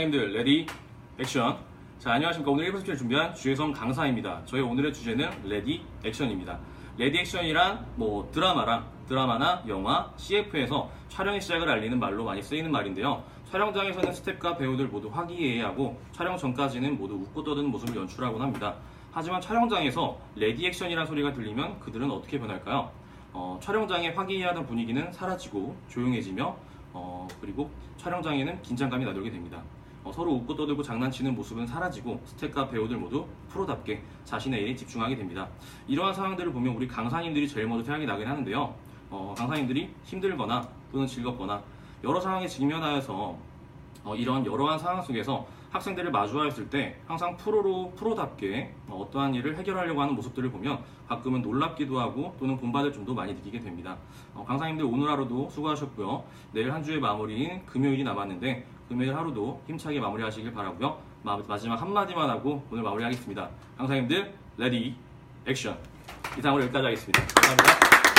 선생님들 레디 액션. 자 안녕하십니까. 오늘 1분 스킬을 준비한 주혜성 강사입니다. 저희 오늘의 주제는 레디 액션입니다. 레디 액션이란 뭐 드라마랑 드라마나 영화, CF에서 촬영의 시작을 알리는 말로 많이 쓰이는 말인데요. 촬영장에서는 스태프과 배우들 모두 화기애애하고 촬영 전까지는 모두 웃고 떠드는 모습을 연출하곤 합니다. 하지만 촬영장에서 레디 액션이라는 소리가 들리면 그들은 어떻게 변할까요? 어, 촬영장의 화기애애하던 분위기는 사라지고 조용해지며 어, 그리고 촬영장에는 긴장감이 나돌게 됩니다. 어, 서로 웃고 떠들고 장난치는 모습은 사라지고 스태프과 배우들 모두 프로답게 자신의 일에 집중하게 됩니다. 이러한 상황들을 보면 우리 강사님들이 제일 먼저 생각이 나긴 하는데요. 어, 강사님들이 힘들거나 또는 즐겁거나 여러 상황에 직면하여서 어, 이런 여러한 상황 속에서 학생들을 마주하였을 때 항상 프로로 프로답게 어, 어떠한 일을 해결하려고 하는 모습들을 보면 가끔은 놀랍기도 하고 또는 본받을 점도 많이 느끼게 됩니다. 어, 강사님들 오늘 하루도 수고하셨고요. 내일 한 주의 마무리인 금요일이 남았는데 금요일 하루도 힘차게 마무리하시길 바라고요. 마, 마지막 한마디만 하고 오늘 마무리하겠습니다. 강사님들 레디 액션 이상으로 여기까지 하겠습니다. 감사합니다.